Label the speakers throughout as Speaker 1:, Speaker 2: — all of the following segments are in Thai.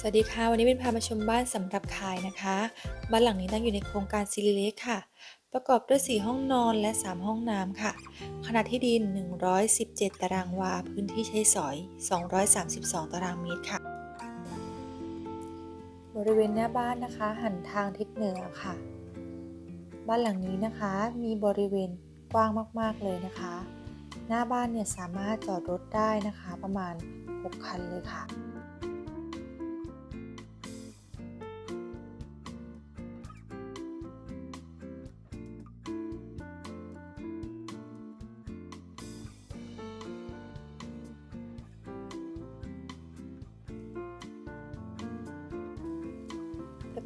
Speaker 1: สวัสดีค่ะ วันนี้เป็นพามาชมบ้านสำหรับขายนะคะ บ้านหลังนี้ตั้งอยู่ในโครงการซิลิเล็กค่ะ ประกอบด้วย 4 ห้องนอนและ 3 ห้องน้ำค่ะ ขนาดที่ดิน 117 ตารางวา พื้นที่ใช้สอย 232 ตารางเมตรค่ะ บริเวณหน้าบ้านนะคะ หันทางทิศเหนือค่ะ บ้านหลังนี้นะคะมีบริเวณกว้างมากๆเลยนะคะ หน้าบ้านเนี่ยสามารถจอดรถได้นะคะ ประมาณ 6 คันเลยค่ะ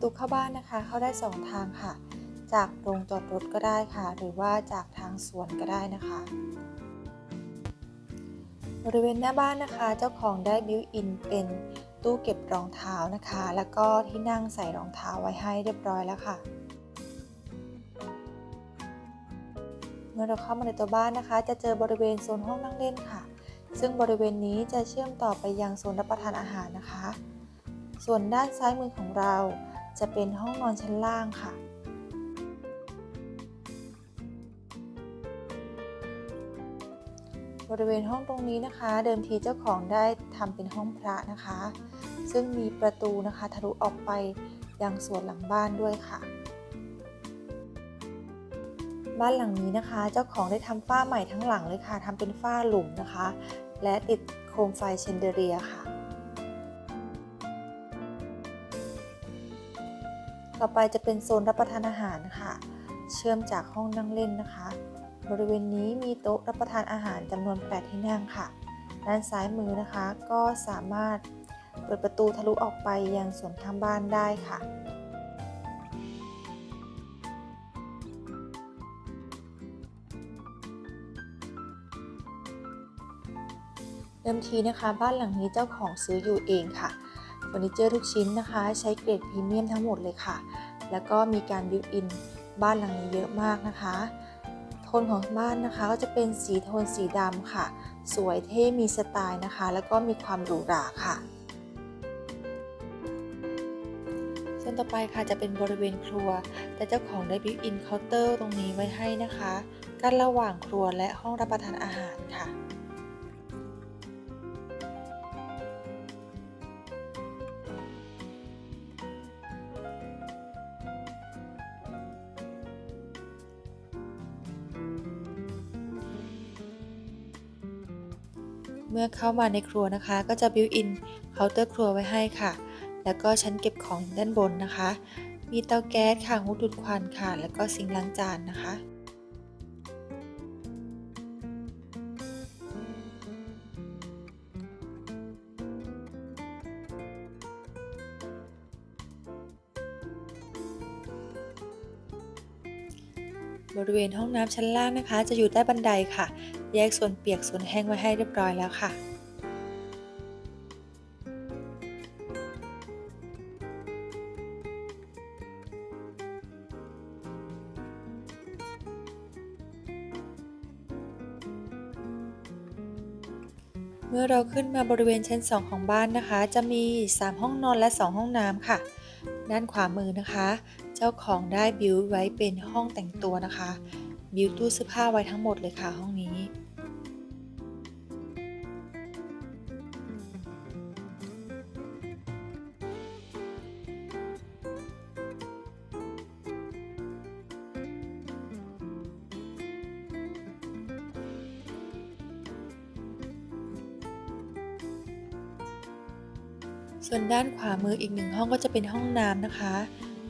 Speaker 1: ตูเข้าบ้านนะคะ เข้าได้ 2 ทางค่ะ จากโรงจอดรถก็ได้ค่ะ หรือว่าจากทางสวนก็ได้นะคะ บริเวณหน้าบ้านนะคะ เจ้าของได้บิวอินเป็นตู้เก็บรองเท้านะคะ แล้วก็ที่นั่งใส่รองเท้าไว้ให้เรียบร้อยแล้วค่ะ เมื่อเราเข้ามาในตัวบ้านนะคะ จะเจอบริเวณโซนห้องนั่งเล่นค่ะ ซึ่งบริเวณนี้จะเชื่อมต่อไปยังโซนรับประทานอาหารนะคะ ส่วนด้านซ้ายมือของเรา จะเป็นห้องนอนชั้นล่างค่ะ บริเวณห้องตรงนี้นะคะ เดิมทีเจ้าของได้ทำเป็นห้องพระนะคะ ซึ่งมีประตูนะคะทะลุออกไปยังสวนหลังบ้านด้วยค่ะ บ้านหลังนี้นะคะ เจ้าของได้ทำฝ้าใหม่ทั้งหลังเลยค่ะทำเป็นฝ้าหลุมนะคะ และติดโคมไฟเชนเดเรียค่ะ ต่อไปจะเป็นโซนรับประทานอาหารค่ะ เชื่อมจากห้องนั่งเล่นนะคะ บริเวณนี้มีโต๊ะรับประทานอาหารจำนวน 8 ที่นั่งค่ะ ด้านซ้ายมือนะคะก็สามารถเปิดประตูทะลุออกไปยังสวนข้างบ้านได้ค่ะเดิมทีนะคะ บ้านหลังนี้เจ้าของซื้ออยู่เองค่ะ ฟอร์นิเจอร์ทุกชิ้นนะคะ ใช้เกรดพรีเมียมทั้งหมดเลยค่ะ แล้วก็มีการบิวอินบ้านหลังนี้เยอะมากนะคะ โทนของบ้านนะคะก็จะเป็นสีโทนสีดำค่ะ สวยเท่มีสไตล์นะคะ แล้วก็มีความหรูหราค่ะส่วนต่อไปค่ะจะเป็นบริเวณครัว แต่เจ้าของได้บิวอินเคาน์เตอร์ตรงนี้ไว้ให้นะคะ กั้นระหว่างครัวและห้องรับประทานอาหารค่ะ เมื่อเข้ามาในครัวนะคะ ก็จะบิวอินเคาน์เตอร์ครัวไว้ให้ค่ะ แล้วก็ชั้นเก็บของด้านบนนะคะ มีเตาแก๊สค่ะหูดูดควันค่ะ แล้วก็ซิงล้างจานนะคะบริเวณห้องน้ำชั้นล่างนะคะ จะอยู่ใต้บันไดค่ะ แยกส่วนเปียกส่วนแห้งไว้ให้เรียบร้อยแล้วค่ะ เมื่อเราขึ้นมาบริเวณชั้น 2 ของบ้านนะคะ จะมี 3 ห้องนอนและ 2 ห้องน้ำค่ะ ด้านขวามือนะคะ เจ้าของได้บิวไว้เป็นห้องแต่งตัวนะคะ บิวตู้เสื้อผ้าไว้ทั้งหมดเลยค่ะห้องนี้ ส่วนด้านขวามืออีกหนึ่งห้องก็จะเป็นห้องน้ำนะคะ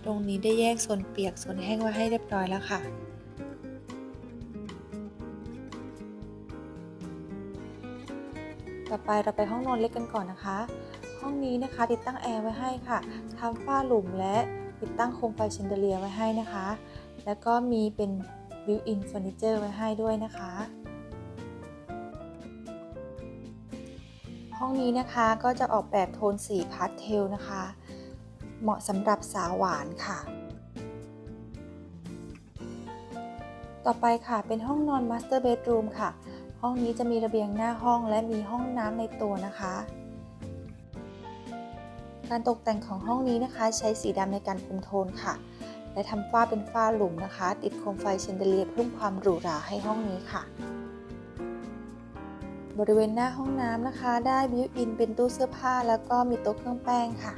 Speaker 1: ตรงนี้ได้แยกโซนเปียกโซนแห้งไว้ให้เรียบร้อยแล้วค่ะต่อไปเราไปห้องนอนเล็กกันก่อนนะคะ ห้องนี้นะคะติดตั้งแอร์ไว้ให้ค่ะทำฝ้าหลุมและติดตั้งโคมไฟเชนเดเลียไว้ให้นะคะ แล้วก็มีเป็นบิวอินเฟอร์นิเจอร์ไว้ให้ด้วยนะคะ องนี้นะคะก็จะออกแบบโทนสีพาสเทลนะคะ เหมาะสำหรับสาวหวานค่ะ ต่อไปค่ะเป็นห้องนอนมาสเตอร์เบดรูมค่ะ ห้องนี้จะมีระเบียงหน้าห้องและมีห้องน้ำในตัวนะคะ การตกแต่งของห้องนี้นะคะใช้สีดำในการคุมโทนค่ะ และทำฝ้าเป็นฝ้าหลุมนะคะ ติดโคมไฟเชนเดเลียเพิ่มความหรูหราให้ห้องนี้ค่ะ บริเวณหน้าห้องน้ำนะคะ ได้บิวอินเป็นตู้เสื้อผ้าแล้วก็มีโต๊ะเครื่องแป้งค่ะ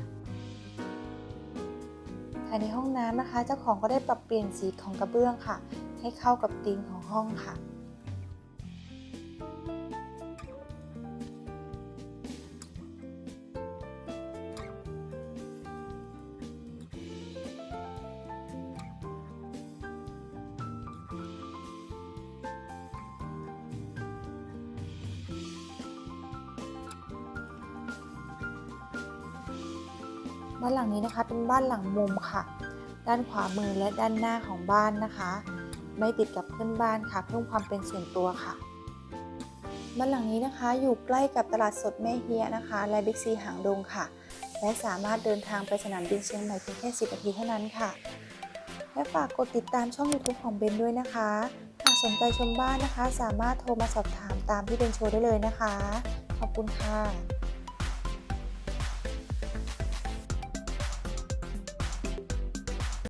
Speaker 1: ภายในห้องน้ำนะคะ เจ้าของก็ได้ปรับเปลี่ยนสีของกระเบื้องค่ะ ให้เข้ากับธีมของห้องค่ะ บ้านหลังนี้นะคะ เป็นบ้านหลังมุมค่ะ ด้านขวามือและด้านหน้าของบ้านนะคะ ไม่ติดกับเพื่อนบ้านค่ะ เพิ่มความเป็นส่วนตัวค่ะบ้านหลังนี้นะคะอยู่ใกล้กับตลาดสดแม่เฮียนะคะ และบิ๊กซีหางดงค่ะ และสามารถเดินทางไปสนามบินเชียงใหม่เพียงแค่ 10 นาทีเท่านั้นค่ะ และฝากกดติดตามช่อง YouTube ของเบนด้วยนะคะ หากสนใจชมบ้านนะคะ สามารถโทรมาสอบถามตามที่เบนโชว์ได้เลยนะคะ ขอบคุณค่ะ